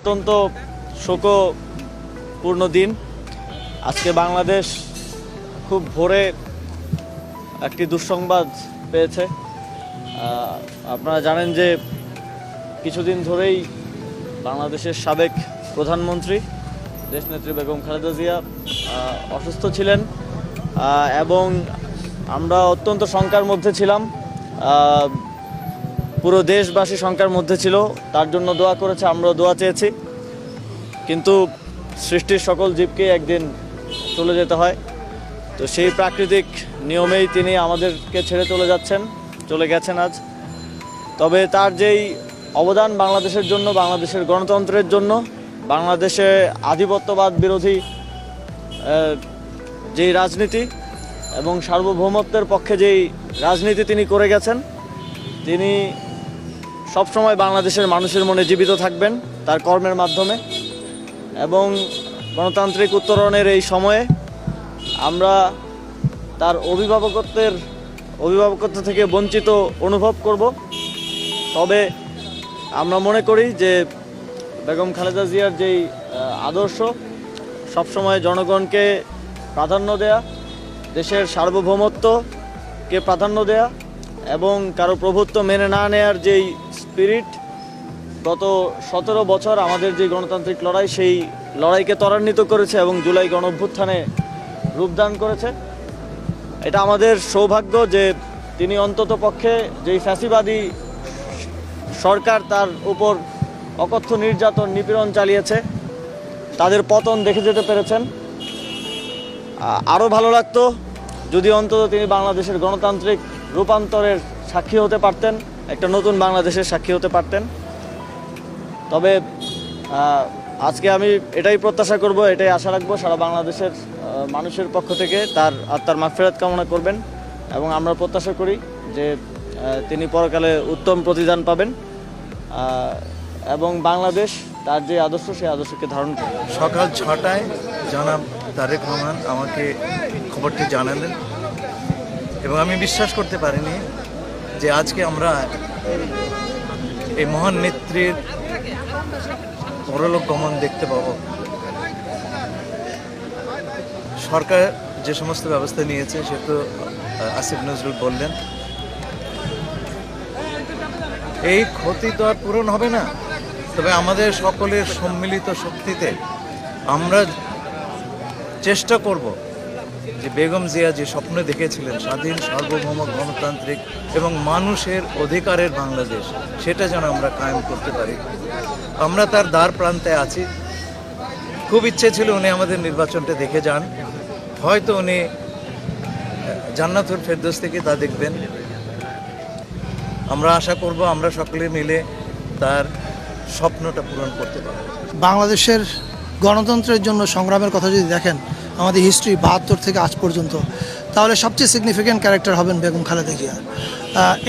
অত্যন্ত শোকপূর্ণ দিন। আজকে বাংলাদেশ খুব ভোরে একটি দুঃসংবাদ পেয়েছে। আপনারা জানেন যে কিছুদিন ধরেই বাংলাদেশের সাবেক প্রধানমন্ত্রী দেশনেত্রী বেগম খালেদা জিয়া অসুস্থ ছিলেন এবং আমরা অত্যন্ত শঙ্কার মধ্যে ছিলাম। পুরো দেশবাসী শঙ্কার মধ্যে ছিল, তার জন্য দোয়া করেছে আমরা দোয়া চেয়েছি। কিন্তু সৃষ্টির সকল জীবকে একদিন চলে যেতে হয়। তো সেই প্রাকৃতিক নিয়মেই তিনি আমাদেরকে ছেড়ে চলে যাচ্ছেন, চলে গেছেন আজ। তবে তার যেই অবদান বাংলাদেশের জন্য, বাংলাদেশের গণতন্ত্রের জন্য, বাংলাদেশে আধিপত্যবাদ বিরোধী যেই রাজনীতি এবং সার্বভৌমত্বের পক্ষে যেই রাজনীতি তিনি করে গেছেন, তিনি সবসময় বাংলাদেশের মানুষের মনে জীবিত থাকবেন তার কর্মের মাধ্যমে। এবং গণতান্ত্রিক উত্তরণের এই সময়ে আমরা তার অভিভাবকত্বের, অভিভাবকত্ব থেকে বঞ্চিত অনুভব করব। তবে আমরা মনে করি যে বেগম খালেদা জিয়ার যেই আদর্শ, সবসময় জনগণকে প্রাধান্য দেয়া, দেশের সার্বভৌমত্বকে প্রাধান্য দেয়া এবং কারও প্রভুত্ব মেনে না নেয়ার যেই স্পিরিট। গত সতেরো বছর আমাদের যে গণতান্ত্রিক লড়াই, সেই লড়াইকে ত্বরান্বিত করেছে এবং জুলাই গণ অভ্যুত্থানে রূপদান করেছে। এটা আমাদের সৌভাগ্য যে তিনি অন্তত পক্ষে যেই ফ্যাসিবাদী সরকার তার উপর অকথ্য নির্যাতন, নিপীড়ন চালিয়েছে, তাদের পতন দেখে যেতে পেরেছেন। আরও ভালো লাগতো যদি অন্তত তিনি বাংলাদেশের গণতান্ত্রিক রূপান্তরের সাক্ষী হতে পারতেন। একটা নতুন বাংলাদেশের সাক্ষী হতে পারতেন। তবে আজকে আমি এটাই প্রত্যাশা করব, এটাই আশা রাখব, সারা বাংলাদেশের মানুষের পক্ষ থেকে তার আত্মার মাগফেরাত কামনা করবেন এবং আমরা প্রত্যাশা করি যে তিনি পরকালে উত্তম প্রতিদান পাবেন এবং বাংলাদেশ তার যে আদর্শ, সেই আদর্শকে ধারণ করবে। সকাল ছটায় জনাব তারেক রহমান আমাকে খবরটি জানালেন এবং আমি বিশ্বাস করতে পারিনি যে আজকে আমরা এই মহান নেত্রীর পরলোক গমন দেখতে পাব। সরকার যে সমস্ত ব্যবস্থা নিয়েছে, সে তো আসিফ নজরুল বললেন। এই ক্ষতি তো আর পূরণ হবে না। তবে আমাদের সকলের সম্মিলিত শক্তিতে আমরা চেষ্টা করব যে বেগম জিয়া যে স্বপ্ন দেখেছিলেন স্বাধীন সার্বভৌম গণতান্ত্রিক এবং মানুষের অধিকারের বাংলাদেশ সেটা যেন আমরা কায়েম করতে পারি। আমরা তার দ্বার প্রান্তে আছি। খুব ইচ্ছে ছিল উনি আমাদের নির্বাচনটা দেখে যান। হয়তো উনি আহ, জান্নাতুল ফেরদৌস থেকে তা দেখবেন। আমরা আশা করব আমরা সকলে মিলে তার স্বপ্নটা পূরণ করতে পারব। বাংলাদেশের গণতন্ত্রের জন্য সংগ্রামের কথা যদি দেখেন আমাদের হিস্ট্রি বাহাত্তর থেকে আজ পর্যন্ত। তাহলে সবচেয়ে সিগনিফিক্যান্ট ক্যারেক্টার হবেন বেগম খালেদা জিয়া।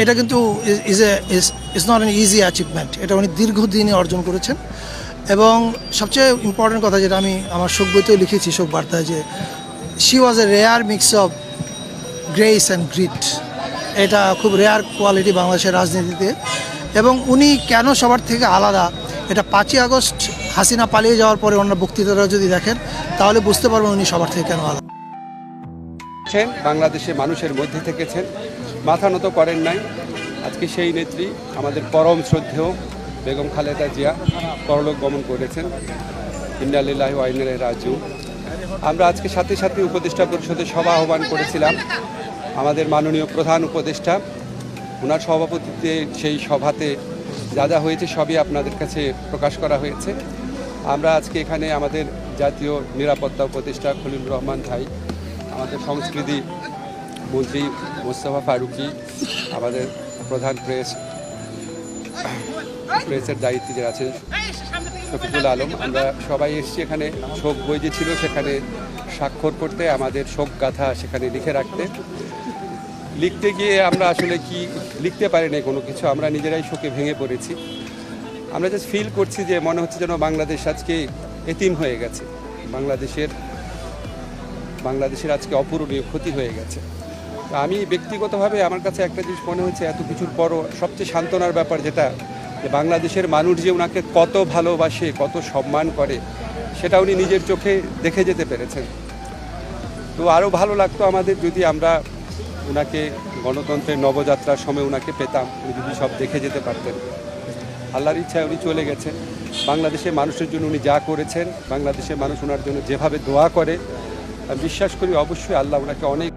এটা কিন্তু is a is not an easy achievement এটা উনি দীর্ঘদিনে অর্জন করেছেন। এবং সবচেয়ে ইম্পর্টেন্ট কথা যেটা আমি আমার শোক বইতেও লিখেছি শোক বার্তায় যে she was a rare mix of grace and grit এটা খুব রেয়ার কোয়ালিটি বাংলাদেশের রাজনীতিতে। এবং উনি কেন সবার থেকে আলাদা, এটা পাঁচই আগস্ট হাসিনা পালিয়ে যাওয়ার পরে ওনার বক্তৃতাটা যদি দেখেন, তাহলে বুঝতে পারবেন উনি সবার থেকে কেন আলাদা। ছেন বাংলাদেশের মানুষের মধ্যে থেকেছেন, মাথা নত করেন নাই। আজকে সেই নেত্রী আমাদের পরম শ্রদ্ধেয় বেগম খালেদা জিয়া পরলোক গমন করেছেন। ইন্দালিল্লাহ আইনের রাজু আমরা আজকে সাথে সাথে উপদেষ্টা পরিষদের সভা আহ্বান করেছিলাম। আমাদের মাননীয় প্রধান উপদেষ্টা ওনার সভাপতিত্বে সেই সভাতে যা যা হয়েছে সবই আপনাদের কাছে প্রকাশ করা হয়েছে। আমরা আজকে এখানে আমাদের জাতীয় নিরাপত্তা উপদেষ্টা খলিল রহমান ভাই, আমাদের সংস্কৃতি মন্ত্রী মোস্তফা ফারুকি, আমাদের প্রধান প্রেস, প্রেসের দায়িত্বে যে আছেন শফিকুল আলম, আমরা সবাই এসেছি এখানে। শোক বই যে ছিল সেখানে স্বাক্ষর করতে, আমাদের শোক গাথা সেখানে লিখে রাখতে। লিখতে গিয়ে আমরা আসলে কি, লিখতে পারি না কোনো কিছু, আমরা নিজেরাই শোকে ভেঙে পড়েছি। আমরা জাস্ট ফিল করছি যে মনে হচ্ছে যেন বাংলাদেশ আজকে এতিম হয়ে গেছে। বাংলাদেশের বাংলাদেশের আজকে অপূরণীয় ক্ষতি হয়ে গেছে। আমি ব্যক্তিগতভাবে আমার কাছে একটা জিনিস মনে হচ্ছে, এত কিছুর পরও সবচেয়ে সান্ত্বনার ব্যাপার যেটা, যে বাংলাদেশের মানুষ যে ওনাকে কত ভালোবাসে, কত সম্মান করে, সেটা উনি নিজের চোখে দেখে যেতে পেরেছেন। তো আরও ভালো লাগতো আমাদের যদি আমরা ওনাকে গণতন্ত্রের নবযাত্রার সময় ওনাকে পেতাম, উনি যদি সব দেখে যেতে পারতেন। আল্লাহর ইচ্ছায় উনি চলে গেছেন। বাংলাদেশের মানুষের জন্য উনি যা করেছেন, বাংলাদেশের মানুষ ওনার জন্য যেভাবে দোয়া করে বিশ্বাস করি অবশ্যই আল্লাহ ওনাকে অনেক